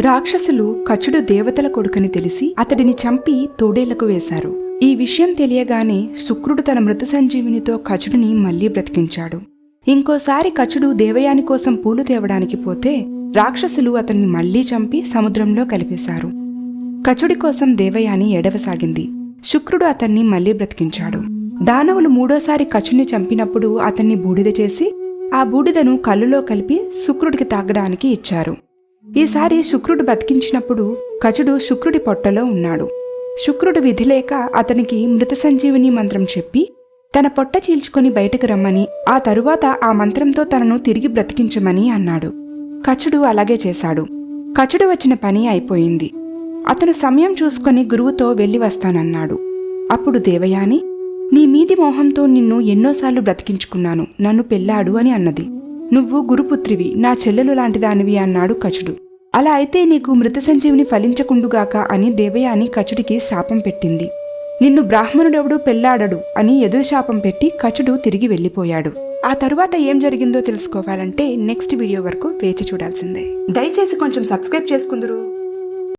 రాక్షసులు కచుడు దేవతల కొడుకని తెలిసి అతడిని చంపి తోడేళ్ళకు వేశారు. ఈ విషయం తెలియగానే శుక్రుడు తన మృత సంజీవినితో కచుడిని మళ్ళీ బ్రతికించాడు. ఇంకోసారి కచుడు దేవయాని కోసం పూలు తేవడానికి పోతే రాక్షసులు అతన్ని మళ్ళీ చంపి సముద్రంలో కలిపేశారు. కచుడి కోసం దేవయాని ఎడవసాగింది శుక్రుడు అతన్ని మళ్ళీ బ్రతికించాడు. దానవులు మూడోసారి కచుడిని చంపినప్పుడు అతన్ని బూడిద చేసి ఆ బూడిదను కళ్ళులో కలిపి శుక్రుడికి తాగడానికి ఇచ్చారు. ఈసారి శుక్రుడు బతికించినప్పుడు కచుడు శుక్రుడి పొట్టలో ఉన్నాడు. శుక్రుడు విధిలేక అతనికి మృత సంజీవిని మంత్రం చెప్పి తన పొట్ట చీల్చుకొని బయటకు రమ్మని ఆ తరువాత ఆ మంత్రంతో తనను తిరిగి బ్రతికించమని అన్నాడు. కచుడు అలాగే చేశాడు. కచుడు వచ్చిన పని అయిపోయింది. అతను సమయం చూసుకొని గురువుతో వెళ్ళి వస్తానన్నాడు. అప్పుడు దేవయాని నీ మీది మోహంతో నిన్ను ఎన్నోసార్లు బ్రతికించుకున్నాను నన్ను పెళ్ళాడు అని అన్నది. నువ్వు గురుపుత్రివి నా చెల్లెలు లాంటిదానివి అన్నాడు కచుడు. అలా అయితే నీకు మృత సంజీవిని ఫలించకుండుగాక అని దేవయాని కచుడికి శాపం పెట్టింది. నిన్ను బ్రాహ్మణుడెవడు పెళ్ళాడడు అని ఎదురు శాపం పెట్టి కచుడు తిరిగి వెళ్ళిపోయాడు. ఆ తరువాత ఏం జరిగిందో తెలుసుకోవాలంటే నెక్స్ట్ వీడియో వరకు వేచి చూడాల్సిందే. దయచేసి కొంచెం సబ్స్క్రైబ్ చేసుకుందరు.